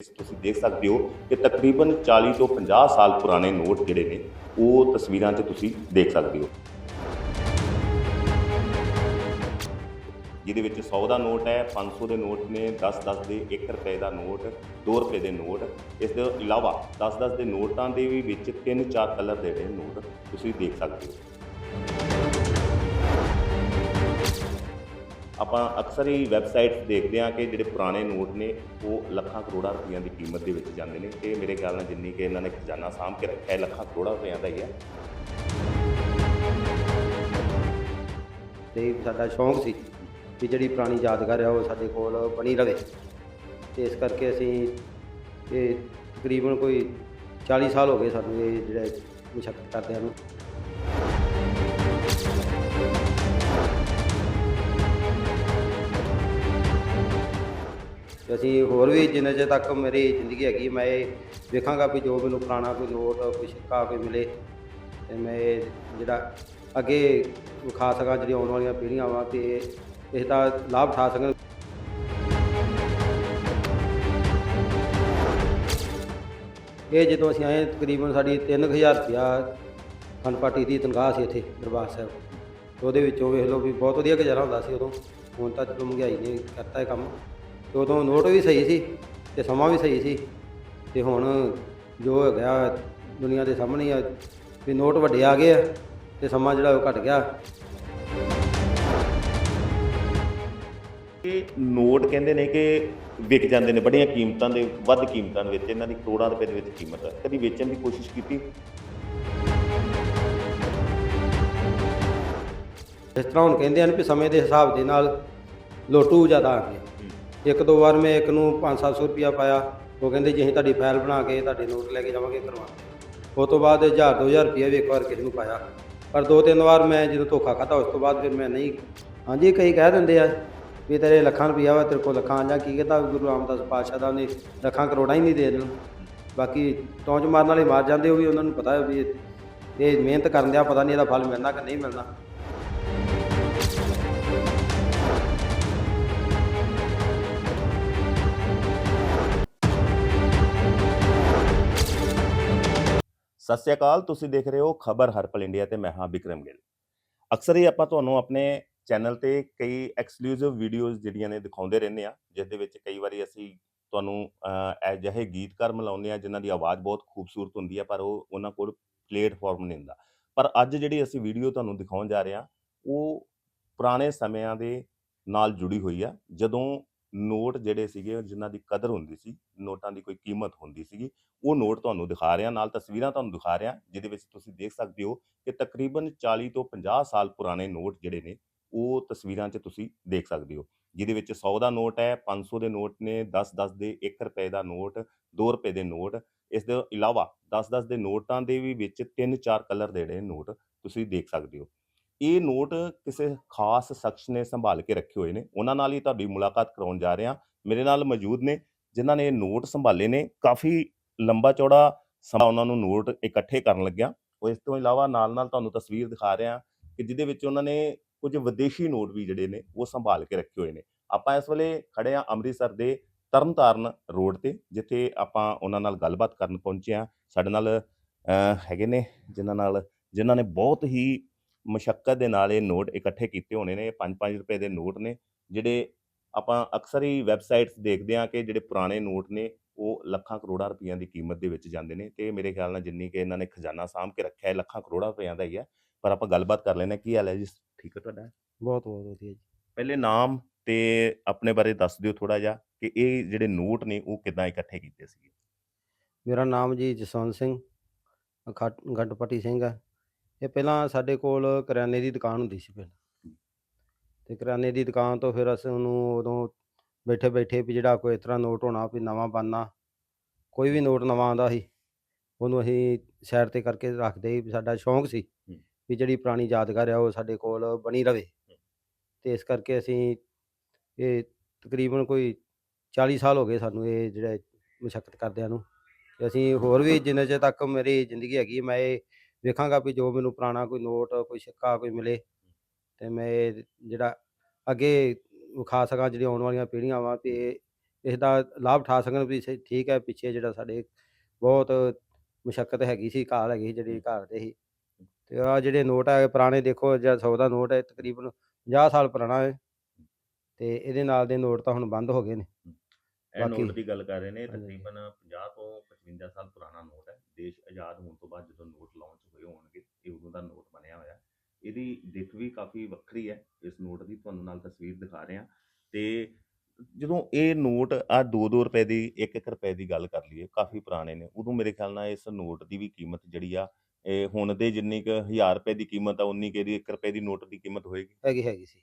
ਤੁਸੀਂ ਦੇਖ ਸਕਦੇ ਹੋ ਕਿ ਤਕਰੀਬਨ 40 ਤੋਂ 50 ਸਾਲ ਪੁਰਾਣੇ ਨੋਟ ਜਿਹੜੇ ਨੇ, ਉਹ ਤਸਵੀਰਾਂ 'ਚ ਤੁਸੀਂ ਦੇਖ ਸਕਦੇ ਹੋ। ਜਿਹਦੇ ਵਿੱਚ 100 ਦਾ ਨੋਟ ਹੈ 500 ਦੇ ਨੋਟ ਨੇ 10-10 ਦੇ 1 ਰੁਪਏ ਦਾ ਨੋਟ 2 ਰੁਪਏ ਦੇ ਨੋਟ। ਇਸ ਤੋਂ ਇਲਾਵਾ 10-10 ਦੇ ਨੋਟਾਂ ਦੇ ਵੀ ਵਿੱਚ 3-4 ਕਲਰ ਦੇ ਜਿਹੜੇ ਨੋਟ, ਤੁਸੀਂ ਦੇਖ ਸਕਦੇ ਹੋ। ਆਪਾਂ ਅਕਸਰ ਹੀ ਵੈਬਸਾਈਟਸ ਦੇਖਦੇ ਹਾਂ ਕਿ ਜਿਹੜੇ ਪੁਰਾਣੇ ਨੋਟ ਨੇ, ਉਹ ਲੱਖਾਂ ਕਰੋੜਾਂ ਰੁਪਈਆਂ ਦੀ ਕੀਮਤ ਦੇ ਵਿੱਚ ਜਾਂਦੇ ਨੇ ਤੇ ਮੇਰੇ ਖਿਆਲ ਨਾਲ ਜਿੰਨੀ ਕਿ ਇਹਨਾਂ ਨੇ ਖਜ਼ਾਨਾ ਸਾਂਭ ਕੇ ਰੱਖਿਆ ਹੈ ਲੱਖਾਂ ਕਰੋੜਾਂ ਰੁਪਈਆਂ ਦਾ ਹੀ ਹੈ। ਤੇ ਸਾਡਾ ਸ਼ੌਂਕ ਸੀ ਵੀ ਜਿਹੜੀ ਪੁਰਾਣੀ ਯਾਦਗਾਰ ਆ ਉਹ ਸਾਡੇ ਕੋਲ ਬਣੀ ਰਵੇ ਤੇ ਇਸ ਕਰਕੇ ਅਸੀਂ ਇਹ ਤਕਰੀਬਨ ਕੋਈ 40 ਸਾਲ ਹੋ ਗਏ ਸਾਨੂੰ ਇਹ ਜਿਹੜਾ ਮੁਸ਼ਕਲ ਕਰਦਿਆਂ ਨੂੰ। ਤੇ ਅਸੀਂ ਹੋਰ ਵੀ ਜਿੰਨੇ ਚਿਰ ਤੱਕ ਮੇਰੀ ਜ਼ਿੰਦਗੀ ਹੈਗੀ ਮੈਂ ਇਹ ਵੇਖਾਂਗਾ ਵੀ ਜੋ ਮੈਨੂੰ ਪੁਰਾਣਾ ਕੋਈ ਨੋਟ ਕੋਈ ਸਿੱਕਾ ਕੋਈ ਮਿਲੇ ਤੇ ਮੈਂ ਇਹ ਜਿਹੜਾ ਅੱਗੇ ਵਿਖਾ ਸਕਾਂ ਜਿਹੜੀ ਆਉਣ ਵਾਲੀਆਂ ਪੀੜ੍ਹੀਆਂ ਵਾ ਤੇ ਇਸ ਦਾ ਲਾਭ ਉਠਾ ਸਕਣ। ਇਹ ਜਦੋਂ ਅਸੀਂ ਆਏ ਤਕਰੀਬਨ ਸਾਡੀ 3000 ਰੁਪਇਆ ਖੰਡ ਪਾਰਟੀ ਦੀ ਤਨਖਾਹ ਸੀ ਇੱਥੇ ਦਰਬਾਰ ਸਾਹਿਬ। ਉਹਦੇ ਵਿੱਚੋਂ ਵੇਖ ਲਓ ਵੀ ਬਹੁਤ ਵਧੀਆ ਗੁਜ਼ਾਰਾ ਹੁੰਦਾ ਸੀ ਉਦੋਂ। ਹੁਣ ਤਾਂ ਚਲੋ ਮਹਿੰਗਾਈ ਨੇ ਕਰਤਾ ਇਹ ਕੰਮ। ਤੇ ਉਦੋਂ ਨੋਟ ਵੀ ਸਹੀ ਸੀ ਤੇ ਸਮਾਂ ਵੀ ਸਹੀ ਸੀ ਤੇ ਹੁਣ ਜੋ ਹੈਗਾ ਦੁਨੀਆ ਦੇ ਸਾਹਮਣੇ ਆ ਵੀ ਨੋਟ ਵੱਡੇ ਆ ਗਏ ਆ ਤੇ ਸਮਾਂ ਜਿਹੜਾ ਉਹ ਘਟ ਗਿਆ। ਇਹ ਨੋਟ ਕਹਿੰਦੇ ਨੇ ਕਿ ਵਿਕ ਜਾਂਦੇ ਨੇ ਬੜੀਆਂ ਕੀਮਤਾਂ ਦੇ ਵੱਧ ਕੀਮਤਾਂ ਦੇ ਵਿੱਚ ਇਹਨਾਂ ਦੀ ਕਰੋੜਾਂ ਰੁਪਏ ਦੇ ਵਿੱਚ ਕੀਮਤ ਹੈ ਕਦੀ ਵੇਚਣ ਦੀ ਕੋਸ਼ਿਸ਼ ਕੀਤੀ? ਇਸ ਤਰ੍ਹਾਂ ਹੁਣ ਕਹਿੰਦੇ ਹਨ ਵੀ ਸਮੇਂ ਦੇ ਹਿਸਾਬ ਦੇ ਨਾਲ ਲੋਟੂ ਜ਼ਿਆਦਾ ਆ ਗਏ। ਇੱਕ ਦੋ ਵਾਰ ਮੈਂ ਇੱਕ ਨੂੰ 5-700 ਰੁਪਇਆ ਪਾਇਆ। ਉਹ ਕਹਿੰਦੇ ਜੀ ਅਸੀਂ ਤੁਹਾਡੀ ਫਾਈਲ ਬਣਾ ਕੇ ਤੁਹਾਡੇ ਨੋਟ ਲੈ ਕੇ ਜਾਵਾਂਗੇ ਕਰਵਾ ਉਹ ਤੋਂ ਬਾਅਦ 1000-2000 ਰੁਪਇਆ ਵੀ ਇੱਕ ਵਾਰ ਕਿਸੇ ਨੂੰ ਪਾਇਆ। ਪਰ ਦੋ ਤਿੰਨ ਵਾਰ ਮੈਂ ਜਦੋਂ ਧੋਖਾ ਖਾਧਾ, ਉਸ ਤੋਂ ਬਾਅਦ ਫਿਰ ਮੈਂ ਨਹੀਂ। ਹਾਂਜੀ, ਕਈ ਕਹਿ ਦਿੰਦੇ ਆ ਵੀ ਤੇਰੇ ਲੱਖਾਂ ਰੁਪਇਆ ਵਾ, ਤੇਰੇ ਕੋਲ ਲੱਖਾਂ ਆ ਜਾਂ ਕੀ ਕਹਿੰਦਾ ਗੁਰੂ ਰਾਮਦਾਸ ਪਾਤਸ਼ਾਹ ਦਾ ਉਹਨੇ ਲੱਖਾਂ ਕਰੋੜਾਂ ਹੀ ਨਹੀਂ ਦੇ ਦੇਣ। ਬਾਕੀ ਟੌਂਚ ਮਾਰਨ ਵਾਲੇ ਮਾਰ ਜਾਂਦੇ, ਉਹ ਵੀ ਉਹਨਾਂ ਨੂੰ ਪਤਾ ਵੀ ਇਹ- ਇਹ ਮਿਹਨਤ ਕਰਨ ਦਿਆ ਪਤਾ ਨਹੀਂ ਇਹਦਾ ਫਲ ਮਿਲਣਾ ਕਿ ਨਹੀਂ ਮਿਲਣਾ। ਸਤਿ ਸ਼੍ਰੀ ਅਕਾਲ, ਤੁਸੀਂ ਦੇਖ ਰਹੇ ਹੋ ਖਬਰ ਹਰਪਲ ਇੰਡੀਆ ਤੇ ਮੈਂ ਹਾਂ ਵਿਕਰਮ ਗਿੱਲ। ਅਕਸਰ ਹੀ ਆਪਾਂ ਤੁਹਾਨੂੰ ਆਪਣੇ ਚੈਨਲ ਤੇ ਕਈ ਐਕਸਕਲੂਸਿਵ ਵੀਡੀਓਜ਼ ਜਿਹੜੀਆਂ ਨੇ ਦਿਖਾਉਂਦੇ ਰਹਿੰਦੇ ਆ ਜਿਸ ਦੇ ਵਿੱਚ ਕਈ ਵਾਰੀ ਅਸੀਂ ਤੁਹਾਨੂੰ ਅਜਿਹੇ ਗੀਤਕਾਰ ਮਿਲਾਉਂਦੇ ਆ ਜਿਨ੍ਹਾਂ ਦੀ ਆਵਾਜ਼ ਬਹੁਤ ਖੂਬਸੂਰਤ ਹੁੰਦੀ ਆ ਪਰ ਉਹ ਉਹਨਾਂ ਕੋਲ ਪਲੇਟਫਾਰਮ ਨਹੀਂ ਹੁੰਦਾ। ਪਰ ਅੱਜ ਜਿਹੜੀ ਅਸੀਂ ਵੀਡੀਓ ਤੁਹਾਨੂੰ ਦਿਖਾਉਣ ਜਾ ਰਹੇ ਆ ਉਹ ਪੁਰਾਣੇ ਸਮਿਆਂ ਦੇ ਨਾਲ ਜੁੜੀ ਹੋਈ ਆ, ਜਦੋਂ ਨੋਟ ਜਿਹੜੇ ਸੀਗੇ, ਜਿਨ੍ਹਾਂ ਦੀ ਕਦਰ ਹੁੰਦੀ ਸੀ, ਨੋਟਾਂ ਦੀ ਕੋਈ ਕੀਮਤ ਹੁੰਦੀ ਸੀਗੀ, ਉਹ ਨੋਟ ਤੁਹਾਨੂੰ ਦਿਖਾ ਰਿਹਾ, ਨਾਲ ਤਸਵੀਰਾਂ ਤੁਹਾਨੂੰ ਦਿਖਾ ਰਿਹਾ, ਜਿਹਦੇ ਵਿੱਚ ਤੁਸੀਂ ਦੇਖ ਸਕਦੇ ਹੋ ਕਿ ਤਕਰੀਬਨ 40 ਤੋਂ 50 ਸਾਲ ਪੁਰਾਣੇ ਨੋਟ ਜਿਹੜੇ ਨੇ, ਉਹ ਤਸਵੀਰਾਂ 'ਚ ਤੁਸੀਂ ਦੇਖ ਸਕਦੇ ਹੋ। ਜਿਹਦੇ ਵਿੱਚ 100 ਦਾ ਨੋਟ ਹੈ 500 ਦੇ ਨੋਟ ਨੇ 10-10 ਦੇ 1 ਰੁਪਏ ਦਾ ਨੋਟ 2 ਰੁਪਏ ਦੇ ਨੋਟ, ਇਸ ਦੇ ਇਲਾਵਾ 10-10 ਦੇ ਨੋਟਾਂ ਦੇ ਵੀ ਵਿੱਚ 3-4 ਕਲਰ ਦੇ ਜਿਹੜੇ ਨੋਟ ਤੁਸੀਂ ਦੇਖ ਸਕਦੇ ਹੋ। ਇਹ ਨੋਟ ਕਿਸੇ ਖਾਸ ਸ਼ਖਸ ਨੇ ਸੰਭਾਲ ਕੇ ਰੱਖੇ ਹੋਏ ਨੇ। ਉਹਨਾਂ ਨਾਲ ਹੀ ਤੁਹਾਡੀ ਮੁਲਾਕਾਤ ਕਰਾਉਣ ਜਾ ਰਹੇ। ਹਾਂ ਮੇਰੇ ਨਾਲ ਮੌਜੂਦ ਨੇ, ਜਿਨ੍ਹਾਂ ਨੇ ਇਹ ਨੋਟ ਸੰਭਾਲੇ ਨੇ। ਕਾਫੀ ਲੰਬਾ ਚੌੜਾ ਸਮਾਂ ਉਹਨਾਂ ਨੂੰ ਨੋਟ ਇਕੱਠੇ ਕਰਨ ਲੱਗਿਆ। ਉਹ ਇਸ ਤੋਂ ਇਲਾਵਾ ਨਾਲ ਨਾਲ ਤੁਹਾਨੂੰ ਤਸਵੀਰ ਦਿਖਾ ਰਿਹਾ ਕਿ ਜਿਹਦੇ ਵਿੱਚ ਉਹਨਾਂ ਨੇ ਕੁਝ ਵਿਦੇਸ਼ੀ ਨੋਟ ਵੀ ਜਿਹੜੇ ਨੇ, ਉਹ ਸੰਭਾਲ ਕੇ ਰੱਖੇ ਹੋਏ ਨੇ। ਆਪਾਂ ਇਸ ਵੇਲੇ ਖੜੇ ਆ ਅੰਮ੍ਰਿਤਸਰ ਦੇ ਤਰਨਤਾਰਨ ਰੋਡ ਤੇ, ਜਿੱਥੇ ਆਪਾਂ ਉਹਨਾਂ ਨਾਲ ਗੱਲਬਾਤ ਕਰਨ ਪਹੁੰਚੇ ਆ ਸਾਡੇ ਨਾਲ ਹੈਗੇ ਨੇ, ਜਿਨ੍ਹਾਂ ਨਾਲ, ਜਿਨ੍ਹਾਂ ਨੇ ਬਹੁਤ ਹੀ ਮੁਸ਼ਕਲ ਦੇ ਨਾਲ ਇਹ ਨੋਟ ਇਕੱਠੇ ਕੀਤੇ ਹੋਣੇ ਨੇ 5-5 ਰੁਪਏ ਦੇ ਨੋਟ ਨੇ ਜਿਹੜੇ ਆਪਾਂ ਅਕਸਰ ਹੀ ਵੈਬਸਾਈਟਸ ਦੇਖਦੇ ਆ ਕਿ ਜਿਹੜੇ ਪੁਰਾਣੇ ਨੋਟ ਨੇ ਉਹ ਲੱਖਾਂ ਕਰੋੜਾਂ ਰੁਪਈਆਂ ਦੀ ਕੀਮਤ ਦੇ ਵਿੱਚ ਜਾਂਦੇ ਨੇ ਤੇ ਮੇਰੇ ਖਿਆਲ ਨਾਲ ਜਿੰਨੀ ਕਿ ਇਹਨਾਂ ਨੇ ਖਜ਼ਾਨਾ ਸਾਂਭ ਕੇ ਰੱਖਿਆ ਹੈ ਲੱਖਾਂ ਕਰੋੜਾਂ ਰੁਪਈਆਂ ਦਾ ਹੀ ਹੈ ਪਰ ਆਪਾਂ ਗੱਲਬਾਤ ਕਰ ਲੈਂਦੇ ਕੀ ਹਾਲ ਹੈ ਜੀ? ਠੀਕ ਹੈ ਤੁਹਾਡਾ? ਬਹੁਤ ਬਹੁਤ ਵਧੀਆ ਜੀ। ਪਹਿਲੇ ਨਾਮ ਤੇ ਆਪਣੇ ਬਾਰੇ ਦੱਸ ਦਿਓ ਥੋੜਾ ਜਿਹਾ ਕਿ ਇਹ ਜਿਹੜੇ ਨੋਟ ਨੇ ਉਹ ਕਿੱਦਾਂ ਇਕੱਠੇ ਕੀਤੇ ਸੀਗੇ? ਮੇਰਾ ਨਾਮ ਜੀ ਜਸਵੰਤ ਸਿੰਘ ਗੱਡਪੱਟੀ ਸਿੰਘ ਹੈ। ਇਹ ਪਹਿਲਾਂ ਸਾਡੇ ਕੋਲ ਕਰਿਆਨੇ ਦੀ ਦੁਕਾਨ ਹੁੰਦੀ ਸੀ ਪਹਿਲਾਂ। ਤੇ ਕਰਿਆਨੇ ਦੀ ਦੁਕਾਨ ਤੋਂ ਫਿਰ ਅਸੀਂ ਉਹਨੂੰ ਉਦੋਂ ਬੈਠੇ ਬੈਠੇ ਵੀ ਜਿਹੜਾ ਕੋਈ ਇਸ ਤਰ੍ਹਾਂ ਨੋਟ ਹੋਣਾ ਵੀ ਨਵਾਂ ਬਣਨਾ ਕੋਈ ਵੀ ਨੋਟ ਨਵਾਂ ਆਉਂਦਾ ਸੀ ਉਹਨੂੰ ਅਸੀਂ ਸਾਈਡ ਤੇ ਕਰਕੇ ਰੱਖਦੇ ਸੀ ਵੀ ਸਾਡਾ ਸ਼ੌਂਕ ਸੀ। ਵੀ ਜਿਹੜੀ ਪੁਰਾਣੀ ਯਾਦਗਾਰ ਆ ਉਹ ਸਾਡੇ ਕੋਲ ਬਣੀ ਰਵੇ। ਤੇ ਇਸ ਕਰਕੇ ਅਸੀਂ ਇਹ ਤਕਰੀਬਨ ਕੋਈ 40 ਸਾਲ ਹੋ ਗਏ ਸਾਨੂੰ ਇਹ ਜਿਹੜਾ ਮੁਸ਼ਕਲ ਕਰਦਿਆਂ ਨੂੰ। ਤੇ ਅਸੀਂ ਹੋਰ ਵੀ ਜਿੰਨੇ ਚਿਰ ਤੱਕ ਮੇਰੀ ਜ਼ਿੰਦਗੀ ਹੈਗੀ ਮੈਂ ਇਹ ਵੇਖਾਂਗਾ ਵੀ ਜੋ ਮੈਨੂੰ ਪੁਰਾਣਾ ਕੋਈ ਨੋਟ ਕੋਈ ਸਿੱਕਾ ਕੋਈ ਮਿਲੇ ਤੇ ਮੈਂ ਇਹ ਜਿਹੜਾ ਅੱਗੇ ਵਿਖਾ ਸਕਾਂ ਜਿਹੜੀ ਆਉਣ ਵਾਲੀਆਂ ਪੀੜ੍ਹੀਆਂ ਵਾ ਵੀ ਇਹ ਕਿਸੇ ਦਾ ਲਾਭ ਉਠਾ ਸਕਣ ਵੀ ਸ ਠੀਕ ਹੈ ਪਿੱਛੇ ਜਿਹੜਾ ਸਾਡੇ ਬਹੁਤ ਮੁਸ਼ੱਕਤ ਹੈਗੀ ਸੀ ਘਾਲ ਹੈਗੀ ਸੀ ਜਿਹੜੀ ਘਾਲ ਦੇ ਸੀ। ਤੇ ਆ ਜਿਹੜੇ ਨੋਟ ਹੈ ਪੁਰਾਣੇ ਦੇਖੋ ਜਾਂ 100 ਦਾ ਨੋਟ ਹੈ ਤਕਰੀਬਨ 50 ਸਾਲ ਪੁਰਾਣਾ ਹੈ। ਤੇ ਇਹਦੇ ਨਾਲ ਦੇ ਨੋਟ ਤਾਂ ਹੁਣ ਬੰਦ ਹੋ ਗਏ ਨੇ। ਇਹ ਬਾਕੀ- ਨੋਟ ਦੀ ਗੱਲ ਕਰ ਰਹੇ ਨੇ ਹਾਂਜੀ। ਤਕਰੀਬਨ 50 ਤੋਂ 55 ਸਾਲ ਪੁਰਾਣਾ ਨੋਟ ਹੈ, ਦੇਸ਼ ਆਜ਼ਾਦ ਹੋਣ ਤੋਂ ਬਾਅਦ ਜਦੋਂ ਨੋਟ ਲਾਂਚ ਹੋਏ ਹੋਣਗੇ, ਇਹ ਉਦੋਂ ਦਾ ਨੋਟ ਬਣਿਆ ਹੋਇਆ। ਇਹਦੀ ਦਿੱਖ ਵੀ ਕਾਫੀ ਵੱਖਰੀ ਹੈ, ਇਸ ਨੋਟ ਦੀ ਤੁਹਾਨੂੰ ਨਾਲ ਤਸਵੀਰ ਦਿਖਾ ਰਹੇ। ਹਾਂ ਤੇ ਜਦੋਂ ਇਹ ਨੋਟ ਆ 2-2 ਰੁਪਏ ਦੀ 1-1 ਰੁਪਏ ਦੀ ਗੱਲ ਕਰ ਲਈਏ, ਕਾਫੀ ਪੁਰਾਣੇ ਨੇ। ਉਦੋਂ ਮੇਰੇ ਖਿਆਲ ਨਾਲ ਇਸ ਨੋਟ ਦੀ ਵੀ ਕੀਮਤ ਜਿਹੜੀ ਆ, ਇਹ ਹੁਣ ਦੇ ਜਿੰਨੀ ਕੁ 1000 ਰੁਪਏ ਦੀ ਕੀਮਤ ਆ, ਉਨੀ ਕੁ ਇਹਦੀ 1 ਰੁਪਏ ਦੀ ਨੋਟ ਦੀ ਕੀਮਤ ਹੋਏਗੀ। ਹੈਗੀ ਹੈਗੀ ਸੀ।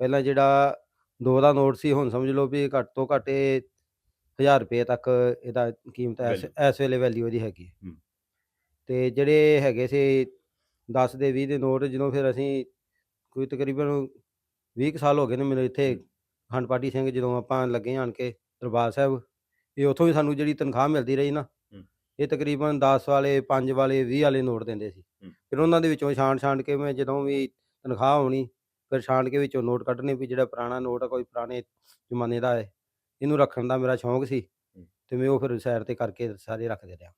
ਪਹਿਲਾਂ ਜਿਹੜਾ 2 ਦਾ ਨੋਟ ਸੀ, ਹੁਣ ਸਮਝ ਲਓ ਵੀ ਘੱਟ ਤੋਂ ਘੱਟ ਇਹ 1000 ਰੁਪਏ ਤੱਕ ਇਹਦਾ ਕੀਮਤ ਇਸ ਇਸ ਵੇਲੇ ਵੈਲਿਊ ਇਹਦੀ ਹੈਗੀ ਹੈ। ਹੂੰ। ਤੇ ਜਿਹੜੇ ਹੈਗੇ ਸੀ 10 ਦੇ 20 ਦੇ ਨੋਟ ਜਦੋਂ ਫਿਰ ਅਸੀਂ ਕੋਈ ਤਕਰੀਬਨ 20 ਕੁ ਸਾਲ ਹੋ ਗਏ ਨੇ ਮੈਨੂੰ ਇੱਥੇ ਖੰਡ ਪਾਠੀ ਸਿੰਘ ਜਦੋਂ ਆਪਾਂ ਲੱਗੇ ਆਣ ਕੇ ਦਰਬਾਰ ਸਾਹਿਬ ਇਹ ਉੱਥੋਂ ਵੀ ਸਾਨੂੰ ਜਿਹੜੀ ਤਨਖਾਹ ਮਿਲਦੀ ਰਹੀ ਨਾ ਹੂੰ। ਇਹ ਤਕਰੀਬਨ 10 ਵਾਲੇ 5 ਵਾਲੇ 20 ਵਾਲੇ ਨੋਟ ਦਿੰਦੇ ਸੀ ਹੂੰ। ਫਿਰ ਉਹਨਾਂ ਦੇ ਵਿੱਚੋਂ ਛਾਂਟ ਛਾਂਟ ਕੇ ਮੈਂ ਜਦੋਂ ਵੀ ਤਨਖਾਹ ਆਉਣੀ ਫਿਰ ਛਾਂਟ ਕੇ ਵਿੱਚੋਂ ਨੋਟ ਕੱਢਣੇ ਵੀ ਜਿਹੜਾ ਪੁਰਾਣਾ ਨੋਟ ਆ ਕੋਈ ਪੁਰਾਣੇ ਜ਼ਮਾਨੇ ਦਾ ਹੈ ਇਹਨੂੰ ਰੱਖਣ ਦਾ ਮੇਰਾ ਸ਼ੌਂਕ ਸੀ। ਤੇ ਮੈਂ ਉਹ ਫਿਰ ਸਾਈਡ ਤੇ ਕਰਕੇ ਸਾਰੇ ਰੱਖਦੇ ਰਿਹਾ।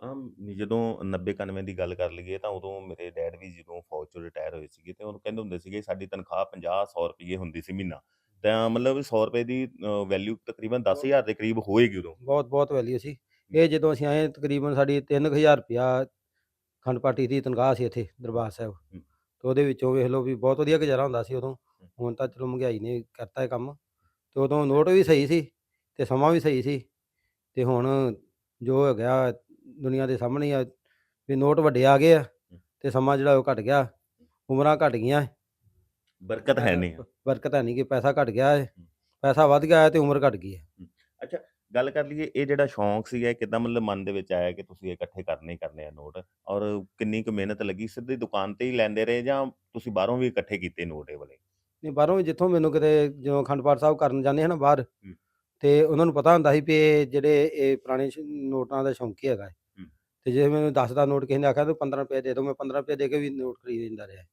ਆਮ ਜਦੋਂ 90 91 ਦੀ ਗੱਲ ਕਰ ਲਈਏ ਤਾਂ ਉਦੋਂ ਮੇਰੇ ਡੈਡ ਵੀ ਜਦੋਂ ਫੌਜ ਚੋਂ ਰਿਟਾਇਰ ਹੋਏ ਸੀਗੇ ਤੇ ਉਹਨੂੰ ਕਹਿੰਦੇ ਹੁੰਦੇ ਸੀਗੇ ਸਾਡੀ ਤਨਖਾਹ 50 100 ਰੁਪਏ ਹੁੰਦੀ ਸੀ ਮਹੀਨਾ। ਤਾਂ ਮਤਲਬ 100 ਰੁਪਏ ਦੀ ਵੈਲਿਊ ਤਕਰੀਬਨ 10000 ਦੇ ਕਰੀਬ ਹੋਏਗੀ ਉਦੋਂ। ਬਹੁਤ ਬਹੁਤ ਵੈਲਿਊ ਸੀ। ਇਹ ਜਦੋਂ ਅਸੀਂ ਆਏ ਤਕਰੀਬਨ ਸਾਡੀ 3000 ਰੁਪਿਆ ਖੰਡ ਪਾਠੀ ਦੀ ਤਨਖਾਹ ਸੀ ਇੱਥੇ ਦਰਬਾਰ ਸਾਹਿਬ। ਤੇ ਉਹਦੇ ਵਿੱਚੋਂ ਵੇਖ ਲਓ ਵੀ ਬਹੁਤ ਵਧੀਆ ਗੁਜ਼ਾਰਾ ਹੁੰਦਾ ਸੀ ਉਦੋਂ। ਹੁਣ ਤਾਂ ਚਲੋ ਮਹਿੰਗਾਈ ਨੇ ਕਰਤਾ ਇਹ ਕੰਮ। ਤੇ ਉਦੋਂ ਨੋਟ ਵੀ ਸਹੀ ਸੀ ਤੇ ਸਮਾਂ ਵੀ ਸਹੀ ਸੀ ਤੇ ਹੁਣ ਜੋ ਹੈਗਾ ਦੁਨੀਆ ਦੇ ਸਾਹਮਣੇ ਹੀ ਆ ਵੀ ਨੋਟ ਵੱਡੇ ਆ ਗਏ ਆ ਤੇ ਸਮਾਂ ਜਿਹੜਾ ਉਹ ਘਟ ਗਿਆ ਉਮਰਾਂ ਘਟ ਗਈਆਂ। ਬਰਕਤ ਹੈ ਨਹੀਂ। ਬਰਕਤ ਹੈ ਨਹੀਂ ਕਿ ਪੈਸਾ ਘਟ ਗਿਆ ਹੈ। ਪੈਸਾ ਵੱਧ ਗਿਆ ਹੈ ਤੇ ਉਮਰ ਘਟ ਗਈ ਹੈ ਅੱਛਾ ਗੱਲ ਕਰ ਲਈਏ ਇਹ ਜਿਹੜਾ ਸ਼ੌਂਕ ਸੀਗਾ ਇਹ ਕਿੱਦਾਂ ਮਤਲਬ ਮਨ ਦੇ ਵਿੱਚ ਆਇਆ ਕਿ ਤੁਸੀਂ ਇਹ ਇਕੱਠੇ ਕਰਨੇ ਹੀ ਕਰਨੇ ਆ ਨੋਟ ਔਰ ਕਿੰਨੀ ਕੁ ਮਿਹਨਤ ਲੱਗੀ ਸਿੱਧੀ ਦੁਕਾਨ ਤੇ ਹੀ ਲੈਂਦੇ ਰਹੇ ਜਾਂ ਤੁਸੀਂ ਬਾਹਰੋਂ ਵੀ ਇਕੱਠੇ ਕੀਤੇ ਨੋਟ ਇਹ ਵਾਲੇ? ਨਹੀਂ ਬਾਹਰੋਂ ਵੀ ਜਿੱਥੋਂ ਮੈਨੂੰ ਕਿਤੇ ਜਦੋਂ ਅਖੰਡ ਪਾਠ ਸਾਹਿਬ ਕਰਨ ਜਾਂਦੇ ਹਨ ਬਾਹਰ ਤੇ ਉਹਨਾਂ ਨੂੰ ਪਤਾ ਹੁੰਦਾ ਸੀ ਵੀ ਇਹ ਜਿਹੜੇ ਇਹ ਪੁਰਾਣੇ ਸ਼- ਨੋਟਾਂ ਦਾ ਸ਼ੌਂਕੀ ਹੈਗਾ ਹੈ। ਹੂੰ। ਤੇ ਜੇ ਮੈਨੂੰ 10 ਦਾ ਨੋਟ ਕਿਸੇ ਨੇ ਆਖਿਆ ਤੂੰ 15 ਰੁਪਏ ਦੇ ਦਿਓ ਮੈਂ 15 ਰੁਪਏ ਦੇ ਕੇ ਵੀ ਨੋਟ ਖਰੀਦ ਲੈਂਦਾ ਰਿਹਾ।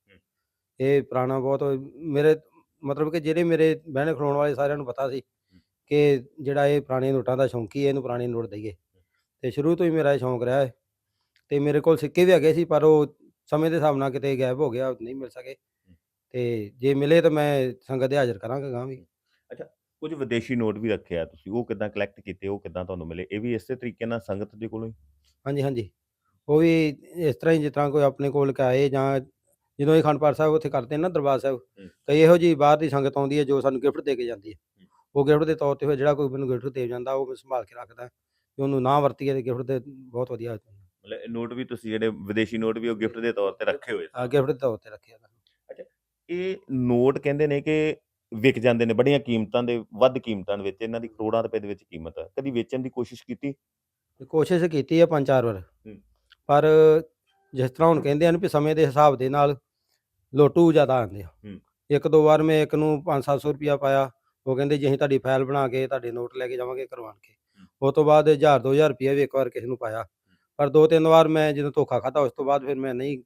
ਇਹ ਪੁਰਾਣਾ ਬਹੁਤ ਮੇਰੇ ਮਤਲਬ ਕਿ ਜਿਹੜੇ ਮੇਰੇ ਬਹਿਣੇ ਖਲੋਣ ਵਾਲੇ ਸਾਰਿਆਂ ਨੂੰ ਪਤਾ ਸੀ ਕਿ ਜਿਹੜਾ ਇਹ ਪੁਰਾਣੇ ਨੋਟਾਂ ਦਾ ਸ਼ੌਂਕੀ ਹੈ ਇਹਨੂੰ ਪੁਰਾਣੇ ਨੋਟ ਦਈਏ। ਤੇ ਸ਼ੁਰੂ ਤੋਂ ਹੀ ਮੇਰਾ ਇਹ ਸ਼ੌਂਕ ਰਿਹਾ ਹੈ। ਤੇ ਮੇਰੇ ਕੋਲ ਸਿੱਕੇ ਵੀ ਹੈਗੇ ਸੀ ਪਰ ਉਹ ਸਮੇਂ ਦੇ ਹਿਸਾਬ ਨਾਲ ਕਿਤੇ ਗਾਇਬ ਹੋ ਗਿਆ ਨਹੀਂ ਮਿਲ ਸਕੇ। ਤੇ ਜੇ ਮਿਲੇ ਤਾਂ ਮੈਂ ਸੰਗਤ ਦੇ ਹਾਜ਼ਰ ਕਰਾਂਗਾ ਗਾਂ ਵੀ। ਕੁਝ ਵਿਦੇਸ਼ੀ ਨੋਟ ਵੀ ਰੱਖੇ ਆ ਤੁਸੀਂ ਉਹ ਕਿੱਦਾਂ ਕਲੈਕਟ ਕੀਤੇ ਉਹ ਕਿੱਦਾਂ ਤੁਹਾਨੂੰ ਮਿਲੇ? ਇਹ ਵੀ ਇਸੇ ਤਰੀਕੇ ਨਾਲ ਸੰਗਤ ਦੇ ਕੋਲੋਂ ਹੀ? ਹਾਂਜੀ ਹਾਂਜੀ। ਉਹ ਵੀ ਇਸ ਤਰ੍ਹਾਂ ਹੀ ਜਿਸ ਤਰ੍ਹਾਂ ਕੋਈ ਆਪਣੇ ਕੋਲ ਕ ਆਏ ਜਾਂ ਜਦੋਂ ਇਹ ਅਖੰਡ ਪਾਠ ਸਾਹਿਬ ਉੱਥੇ ਕਰਦੇ ਨੇ ਨਾ ਦਰਬਾਰ ਸਾਹਿਬ ਹੂੰ। ਕਈ ਇਹੋ ਜਿਹੀ ਬਾਹਰ ਦੀ ਸੰਗਤ ਆਉਂਦੀ ਹੈ ਜੋ ਸਾਨੂੰ ਗਿਫਟ ਦੇ ਕੇ ਜਾਂਦੀ ਹੈ। ਉਹ ਗਿਫਟ ਦੇ ਤੌਰ ਤੇ ਫਿਰ ਜਿਹੜਾ ਕੋਈ ਮੈਨੂੰ ਗਿਫਟ ਦੇ ਜਾਂਦਾ ਉਹ ਮੈਂ ਸੰਭਾਲ ਕੇ ਰੱਖਦਾ। ਕਿ ਉਹਨੂੰ ਨਾ ਵਰਤੀਏ ਤੇ ਗਿਫਟ ਦੇ ਬਹੁਤ ਵਧੀਆ ਮਤਲਬ ਨੋਟ ਵੀ ਤੁਸੀਂ ਜਿਹੜੇ ਵਿਦੇਸ਼ੀ ਨੋਟ ਵੀ ਉਹ ਗਿਫਟ ਦੇ ਤੌਰ ਤੇ ਰੱਖੇ ਹੋਏ ਆ ਗਿਫਟ ਦੇ ਤੌਰ ਤੇ ਰੱਖਿਆ ਇਹ ਨੋਟ ਕਹਿੰਦੇ ਨੇ ਕਿ ਵਿਕ ਜਾਂਦੇ ਨੇ ਬੜੀਆਂ ਕੀਮਤਾਂ ਦੇ ਵੱਧ ਕੀਮਤਾਂ ਦੇ ਵਿੱਚ ਇਹਨਾਂ ਦੀ ਕਰੋੜਾਂ ਰੁਪਏ ਦੇ ਵਿੱਚ ਕੀਮਤ ਹੈ ਕਦੀ ਵੇਚਣ ਦੀ ਕੋਸ਼ਿਸ਼ ਕੀਤੀ? ਤੇ ਕੋਸ਼ਿਸ਼ ਕੀਤੀ ਹੈ ਪੰਜ ਚਾਰ ਵਾਰ। ਹੂੰ। ਪਰ ਜਿਸ ਤਰ੍ਹਾਂ ਹੁਣ ਕਹਿੰਦੇ ਹਨ ਵੀ ਸਮੇਂ ਦੇ ਹਿਸਾਬ ਦੇ ਨਾਲ ਲੋਟੂ ਜ਼ਿਆਦਾ ਆਉਂਦੇ ਆ। ਹੂੰ। ਇੱਕ ਦੋ ਵਾਰ ਮੈਂ ਇੱਕ ਨੂੰ 5-700 ਰੁਪਿਆ ਪਾਇਆ। ਉਹ ਕਹਿੰਦੇ ਜੀ ਅਸੀਂ ਤੁਹਾਡੀ ਫਾਈਲ ਬਣਾ ਕੇ ਤੁਹਾਡੇ ਨੋਟ ਲੈ ਕੇ ਜਾਵਾਂਗੇ ਕਰਵਾਉਣ ਕੇ। ਉਸ ਤੋਂ ਬਾਅਦ 1000 2000 ਰੁਪਿਆ ਵੀ ਇੱਕ ਵਾਰ ਕਿਸੇ ਨੂੰ ਪਾਇਆ। ਪਰ ਦੋ ਤਿੰਨ ਵਾਰ ਮੈਂ ਜਦੋਂ ਧੋਖਾ ਖਾਧਾ ਉਸ ਤੋਂ ਬਾਅਦ ਫਿਰ ਮੈਂ ਨਹੀਂ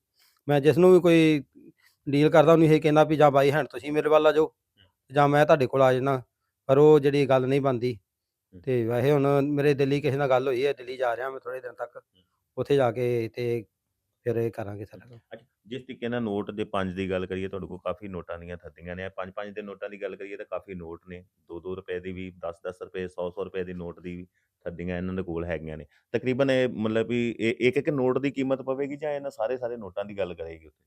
ਮੈਂ ਜਿਸ ਨੂੰ ਵੀ ਕੋਈ ਡੀਲ ਕਰਦਾ ਉਹਨੂੰ ਇਹ ਕਹਿੰਦਾ ਵੀ ਜਾਂ ਬਾਈ ਹੈਂਡ ਤੁਸੀਂ ਮੇਰੇ ਵੱਲ ਆ ਜਾਓ ਜਾਂ ਮੈਂ ਤੁਹਾਡੇ ਕੋਲ ਆ ਜਾਣਾ ਪਰ ਉਹ ਜਿਹੜੀ ਗੱਲ ਨਹੀਂ ਬਣਦੀ। ਤੇ ਵੈਸੇ ਹੁਣ ਮੇਰੇ ਦਿੱਲੀ ਕਿਸੇ ਨਾਲ ਗੱਲ ਹੋਈ ਹੈ ਦਿੱਲੀ ਜਾ ਰਿਹਾ ਮੈਂ ਥੋੜੇ ਦਿਨ ਤੱਕ। ਉੱਥੇ ਜਾ ਕੇ ਤੇ ਫਿਰ ਇਹ ਕਰਾਂਗੇ ਸਾਰਾ। ਅੱਛਾ ਜਿਸ ਤਰੀਕੇ ਨਾਲ ਨੋਟ ਦੇ ਪੰਜ ਦੀ ਗੱਲ ਕਰੀਏ ਤੁਹਾਡੇ ਕੋਲ ਕਾਫੀ ਨੋਟਾਂ ਦੀਆਂ ਥੱਦੀਆਂ ਨੇ। ਪੰਜ ਪੰਜ ਦੇ ਨੋਟਾਂ ਦੀ ਗੱਲ ਕਰੀਏ ਤਾਂ ਕਾਫੀ ਨੋਟ ਨੇ। 2-2 ਰੁਪਏ ਦੀ ਵੀ 10-10 ਰੁਪਏ 100-100 ਰੁਪਏ ਦੀ ਨੋਟ ਦੀ ਵੀ ਥੱਦੀਆਂ ਇਹਨਾਂ ਦੇ ਕੋਲ ਹੈਗੀਆਂ ਨੇ। ਤਕਰੀਬਨ ਇਹ ਮਤਲਬ ਵੀ ਇਹ ਇੱਕ ਇੱਕ ਨੋਟ ਦੀ ਕੀਮਤ ਪਵੇਗੀ ਜਾਂ ਇਹਨਾਂ ਸਾਰੇ ਸਾਰੇ ਨੋਟਾਂ ਦੀ ਗੱਲ ਕਰੇਗੀ ਉੱਥੇ?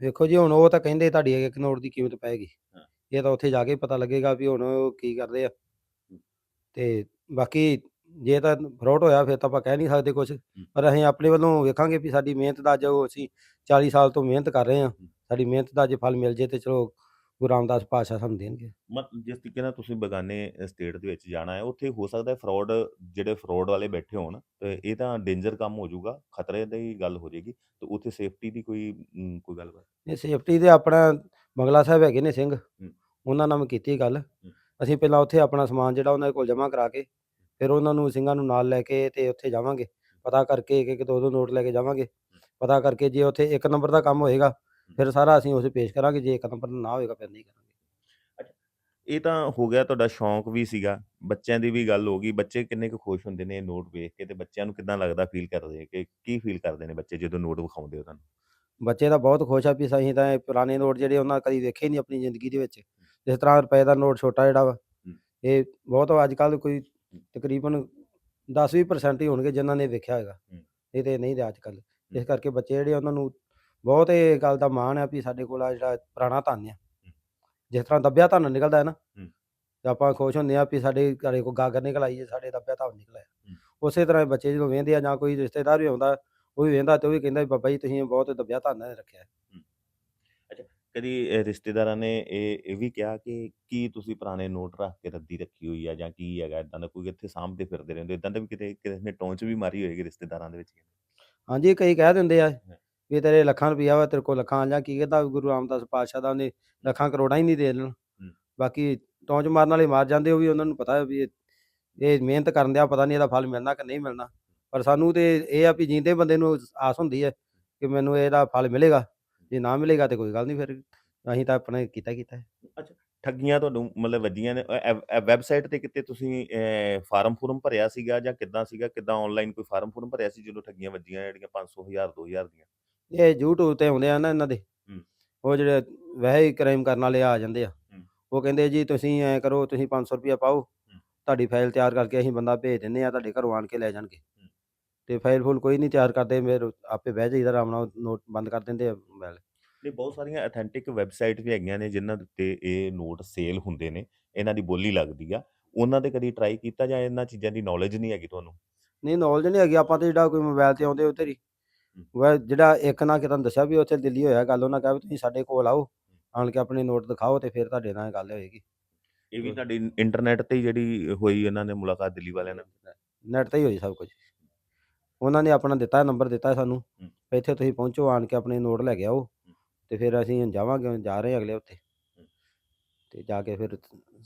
ਵੇਖੋ ਜੀ ਹੁਣ ਉਹ ਤਾਂ ਕਹਿੰਦੇ ਤੁਹਾਡੀ ਇੱਕ ਨੋਟ ਦੀ ਕੀਮਤ ਪੈਗੀ ਹਾਂ। ਇਹ ਤਾਂ ਉੱਥੇ ਜਾ ਕੇ ਪਤਾ ਲੱਗੇਗਾ ਵੀ ਹੁਣ ਉਹ ਕੀ ਕਰਦੇ ਆ। ਤੇ ਬਾਕੀ ਜੇ ਤਾਂ ਫਰੋਡ ਹੋਇਆ ਫਿਰ ਤਾਂ ਆਪਾਂ ਕਹਿ ਨਹੀਂ ਸਕਦੇ ਕੁਝ ਪਰ ਅਸੀਂ ਆਪਣੇ ਵੱਲੋਂ ਵੇਖਾਂਗੇ ਵੀ ਸਾਡੀ ਮਿਹਨਤ ਦਾ ਜੋ ਅਸੀਂ 40 ਸਾਲ ਤੋਂ ਮਿਹਨਤ ਕਰ ਰਹੇ ਹਾਂ। ਸਾਡੀ ਮਿਹਨਤ ਦਾ ਜੇ ਫਲ ਮਿਲ ਜੇ ਤੇ ਚਲੋ ਗੁਰੂ ਰਾਮਦਾਸ ਪਾਤਸ਼ਾਹ ਸਾਨੂੰ ਦੇਣਗੇ। ਮਤ ਜਿਸ ਤਰੀਕੇ ਨਾਲ ਤੁਸੀਂ ਬਗਾਨੇ ਸਟੇਟ ਦੇ ਵਿੱਚ ਜਾਣਾ ਹੈ ਉੱਥੇ ਹੋ ਸਕਦਾ ਹੈ ਫਰਾਡ ਜਿਹੜੇ ਫਰਾਡ ਵਾਲੇ ਬੈਠੇ ਹੋਣ ਤੇ ਇਹ ਤਾਂ ਡੇਂਜਰ ਕੰਮ ਹੋ ਜਾਊਗਾ ਖਤਰੇ ਦੀ ਗੱਲ ਹੋ ਜਾਏਗੀ ਤੇ ਉੱਥੇ ਸੇਫਟੀ ਦੀ ਕੋਈ ਮ, ਕੋਈ ਗੱਲਬਾਤ? ਇਹ ਸੇਫਟੀ ਦੇ ਆਪਣਾ ਬੰਗਲਾ ਸਾਹਿਬ ਹੈਗੇ ਨੇ ਸਿੰਘ। ਉਹਨਾਂ ਨਾਲ ਮੈਂ ਕੀਤੀ ਗੱਲ। ਅਸੀਂ ਪਹਿਲਾਂ ਉੱਥੇ ਆਪਣਾ ਸਮਾਨ ਜਿਹੜਾ ਉਹਨਾਂ ਦੇ ਕੋਲ ਜਮ੍ਹਾਂ ਕਰਾ ਕੇ ਫਿਰ ਉਹਨਾਂ ਨੂੰ ਸਿੰਘਾਂ ਨੂੰ ਨਾਲ ਲੈ ਕੇ ਤੇ ਉੱਥੇ ਜਾਵਾਂਗੇ। ਪਤਾ ਕਰਕੇ ਇੱਕ ਇੱਕ ਦੋ ਦੋ ਨੋਟ ਲੈ ਕੇ ਜਾਵਾਂਗੇ। ਪਤਾ ਕਰਕੇ ਜੇ ਉੱਥੇ ਇੱਕ ਨੰਬਰ ਦਾ ਕੰਮ ਹੋਏਗਾ ਫਿਰ ਸਾਰਾ ਅਸੀਂ ਉਸੇ ਪੇਸ਼ ਕਰਾਂਗੇ ਜੇ ਇੱਕ ਨੰਬਰ ਨਾ ਹੋਏਗਾ ਫਿਰ ਨਹੀਂ ਕਰਾਂਗੇ। ਇਹ ਤਾਂ ਹੋ ਗਿਆ ਤੁਹਾਡਾ ਸ਼ੌਂਕ ਵੀ ਸੀਗਾ ਬੱਚਿਆਂ ਦੀ ਵੀ ਗੱਲ ਹੋ ਗਈ ਬੱਚੇ ਕਿੰਨੇ ਕੁ ਖੁਸ਼ ਹੁੰਦੇ ਨੇ ਇਹ ਨੋਟ ਵੇਖ ਕੇ ਤੇ ਬੱਚਿਆਂ ਨੂੰ ਕਿੱਦਾਂ ਲੱਗਦਾ ਫੀਲ ਕਰਦੇ ਕਿ ਕੀ ਫੀਲ ਕਰਦੇ ਨੇ ਬੱਚੇ ਜਦੋਂ ਨੋਟ ਵਿਖਾਉਂਦੇ ਹੋ ਤੁਹਾਨੂੰ? ਬੱਚੇ ਤਾਂ ਬਹੁਤ ਖੁਸ਼ ਆ ਵੀ ਅਸੀਂ ਤਾਂ ਇਹ ਪੁਰਾਣੇ ਨੋਟ ਜਿਹੜੇ ਉਹਨਾਂ ਕਦੀ ਵੇਖੇ ਹੀ ਨਹੀਂ ਆਪਣੀ ਜ਼ਿੰਦਗੀ ਦੇ ਵਿੱਚ ਜਿਸ ਤਰ੍ਹਾਂ ਰੁਪਏ ਦਾ ਨੋਟ ਛੋਟਾ ਜਿਹੜਾ ਵਾ ਇਹ ਬਹੁਤ ਅੱਜ ਕੱਲ ਕੋਈ ਤਕਰੀਬਨ 10-20% ਹੀ ਹੋਣਗੇ ਜਿਨ੍ਹਾਂ ਨੇ ਵੇਖਿਆ ਹੈਗਾ ਹੂੰ। ਇਹ ਤੇ ਨਹੀਂ ਦੇ ਅੱਜ ਕੱਲ ਇਸ ਕਰਕੇ ਬੱਚੇ ਜਿਹੜੇ ਉਹਨਾਂ ਨੂੰ ਬਹੁਤ ਇਹ ਗੱਲ ਦਾ ਮਾਣ ਆ ਵੀ ਸਾਡੇ ਕੋਲ ਆ ਜਿਹੜਾ ਪੁਰਾਣਾ ਧਨ ਆ। ਜਿਸ ਤਰ੍ਹਾਂ ਦੱਬਿਆ ਧਨ ਨਿਕਲਦਾ ਹੈ ਨਾ ਹੂੰ। ਤੇ ਆਪਾਂ ਖੁਸ਼ ਹੁੰਦੇ ਆ ਵੀ ਸਾਡੇ ਘਰੇ ਕੋ ਗਾਗਰ ਨਿਕਲ ਆਈ ਹੈ ਸਾਡੇ ਦੱਬਿਆ ਧਨ ਨਿਕਲਿਆ ਹੂੰ। ਉਸੇ ਤਰ੍ਹਾਂ ਬੱਚੇ ਜਦੋਂ ਵੇਂਦੇ ਆ ਜਾਂ ਕੋਈ ਰਿਸ਼ਤੇਦਾਰ ਵੀ ਆਉਂਦਾ ਉਹ ਵੀ ਵੇਂਦਾ ਤੇ ਉਹ ਵੀ ਕਹਿੰਦਾ ਵੀ ਬਾਬਾ ਜੀ ਤੁਸੀਂ ਬਹੁਤ ਦੱਬਿਆ ਧਨ ਰੱਖਿਆ ਹੈ। ਕਦੀ ਰਿਸ਼ਤੇਦਾਰਾਂ ਨੇ ਇਹ ਇਹ ਵੀ ਕਿਹਾ ਕਿ ਕੀ ਤੁਸੀਂ ਪੁਰਾਣੇ ਨੋਟ ਰੱਖ ਕੇ ਰੱਦੀ ਰੱਖੀ ਹੋਈ ਆ ਜਾਂ ਕੀ ਹੈਗਾ ਇਦਾਂ ਦਾ? ਕੋਈ ਇੱਥੇ ਸਾਂਭਦੇ ਫਿਰਦੇ ਰਹਿੰਦੇ ਇਦਾਂ ਦਾ ਵੀ ਕਿਤੇ ਕਿਸੇ ਨੇ ਟੌਂਚ ਵੀ ਮਾਰੀ ਹੋਏਗੀ ਰਿਸ਼ਤੇਦਾਰਾਂ ਦੇ ਵਿੱਚ? ਹਾਂਜੀ ਕਈ ਕਹਿ ਦਿੰਦੇ ਆ ਵੀ ਤੇਰੇ ਲੱਖਾਂ ਰੁਪਈਆ ਵਾ ਤੇਰੇ ਕੋਲ ਲੱਖਾਂ ਆ ਜਾਂ ਕੀ ਕਹਿੰਦਾ ਗੁਰੂ ਰਾਮਦਾਸ ਪਾਤਸ਼ਾਹ ਦਾ ਉਹਨੇ ਲੱਖਾਂ ਕਰੋੜਾਂ ਹੀ ਨਹੀਂ ਦੇ ਦੇਣ। ਬਾਕੀ ਟੌਂਚ ਮਾਰਨ ਵਾਲੇ ਮਾਰ ਜਾਂਦੇ ਉਹ ਵੀ ਉਹਨਾਂ ਨੂੰ ਪਤਾ ਵੀ ਇਹ ਮਿਹਨਤ ਕਰਨ ਦਿਆ ਪਤਾ ਨਹੀਂ ਇਹਦਾ ਫਲ ਮਿਲਣਾ ਕਿ ਨਹੀਂ ਮਿਲਣਾ। ਪਰ ਸਾਨੂੰ ਤੇ ਇਹ ਆ ਵੀ ਜੀਂਦੇ ਬੰਦੇ ਨੂੰ ਆਸ ਹੁੰਦੀ ਹੈ ਕਿ ਮੈਨੂੰ ਇਹਦਾ ਫਲ ਮਿਲੇਗਾ ਜੇ ਨਾ ਮਿਲੇਗਾ ਤੇ ਕੋਈ ਗੱਲ ਨਹੀਂ ਫਿਰ ਅਸੀਂ ਤਾਂ ਆਪਣਾ ਕੀਤਾ ਕੀਤਾ। ਹੈ। ਠੱਗੀਆਂ ਤੁਹਾਨੂੰ ਮਤਲਬ ਵੱਜੀਆਂ ਨੇ ਵੈਬਸਾਈਟ ਤੇ ਕਿਤੇ ਤੁਸੀਂ ਫਾਰਮ ਫੂਰਮ ਭਰਿਆ ਸੀਗਾ ਜਾਂ ਕਿੱਦਾਂ ਸੀਗਾ ਕਿੱਦਾਂ ਆਨਲਾਈਨ ਕੋਈ ਫਾਰਮ ਫੂਰਮ ਭਰਿਆ ਸੀ ਜਦੋਂ ਠੱਗੀਆਂ ਵੱਜੀਆਂ ਜਿਹੜੀਆਂ 500 1000 2000 ਦੀਆਂ? ਇਹ YouTube ਤੇ ਆਉਂਦੇ ਆ ਨਾ ਇਹਨਾਂ ਦੇ ਹੂੰ। ਉਹ ਜਿਹੜੇ ਵੈਸੇ ਹੀ ਕ੍ਰਾਈਮ ਕਰਨ ਵਾਲੇ ਆ ਜਾਂਦੇ ਆ। ਹੂੰ। ਉਹ ਕਹਿੰਦੇ ਜੀ ਤੁਸੀਂ ਐ ਕਰੋ ਤੁਸੀਂ 500 ਰੁਪਇਆ ਪਾਓ ਤੁਹਾਡੀ ਫਾਈਲ ਤਿਆਰ ਕਰਕੇ ਅਸੀਂ ਬੰਦਾ ਭੇਜ ਦਿੰਨੇ ਆ ਤੁਹਾਡੇ ਘਰੋਂ ਆਣ ਕੇ ਲੈ ਜਾਣਗੇ। ਤੇ ਫਾਈਲ ਫੁਲ ਕੋਈ ਨਹੀਂ ਤਿਆਰ ਕਰਦੇ ਫਿਰ ਆਪੇ ਬਹਿ ਜਾਈਦਾ ਆਰਾਮ ਨਾਲ ਨੋਟ ਬੰਦ ਕਰ ਦਿੰਦੇ ਆ ਮੋਬਾਈਲ ਨਹੀਂ ਬਹੁਤ ਸਾਰੀਆਂ ਅਥੈਂਟਿਕ ਵੈਬਸਾਈਟ ਵੀ ਹੈਗੀਆਂ ਨੇ ਜਿਨ੍ਹਾਂ ਦੇ ਉੱਤੇ ਇਹ ਨੋਟ ਸੇਲ ਹੁੰਦੇ ਨੇ ਇਹਨਾਂ ਦੀ ਬੋਲੀ ਲੱਗਦੀ ਆ। ਉਹਨਾਂ ਤੇ ਕਦੀ ਟਰਾਈ ਕੀਤਾ ਜਾਂ ਇਹਨਾਂ ਚੀਜ਼ਾਂ ਦੀ ਨੌਲੇਜ ਨਹੀਂ ਹੈਗੀ ਤੁਹਾਨੂੰ? ਨਹੀਂ ਨੌਲੇਜ ਨਹੀਂ ਹੈਗੀ ਆਪਾਂ ਤੇ ਜਿਹੜਾ ਕੋਈ ਮੋਬਾਈਲ ਤੇ ਆਉਂਦੇ ਉੱਧਰ ਹੀ। ਜਿਹੜਾ ਇੱਕ ਨਾ ਕਿ ਤੁਹਾਨੂੰ ਦੱਸਿਆ ਵੀ ਉੱਥੇ ਦਿੱਲੀ ਹੋਇਆ ਗੱਲ ਉਹਨਾਂ ਕਿਹਾ ਵੀ ਤੁਸੀਂ ਸਾਡੇ ਕੋਲ ਆਓ ਆਣ ਕੇ ਆਪਣੇ ਨੋਟ ਦਿਖਾਓ ਤੇ ਫਿਰ ਤੁਹਾਡੇ ਨਾਲ ਗੱਲ ਹੋਏਗੀ। ਇਹ ਵੀ ਤੁਹਾਡੀ ਇੰਟਰਨੈਟ ਤੇ ਹੀ ਜਿਹੜੀ ਹੋਈ ਇਹਨਾਂ ਨੇ ਮੁਲਾਕਾਤ ਦਿੱਲੀ ਵਾਲਿਆਂ ਨਾਲ? ਨੈਟ ਤੇ ਹੀ ਹੋਈ ਸਭ ਕੁਝ ਉਹਨਾਂ ਨੇ ਆਪਣਾ ਦਿੱਤਾ ਨੰਬਰ ਦਿੱਤਾ ਸਾਨੂੰ ਹੂੰ। ਵੀ ਇੱਥੇ ਤੁਸੀਂ ਪਹੁੰਚੋ ਆਣ ਕੇ ਆਪਣੇ ਨੋਟ ਲੈ ਕੇ ਆਓ ਤੇ ਫਿਰ ਅਸੀਂ ਜਾਵਾਂਗੇ ਹੁਣ ਜਾ ਰਹੇ ਹਾਂ ਅਗਲੇ ਹਫ਼ਤੇ। ਤੇ ਜਾ ਕੇ ਫਿਰ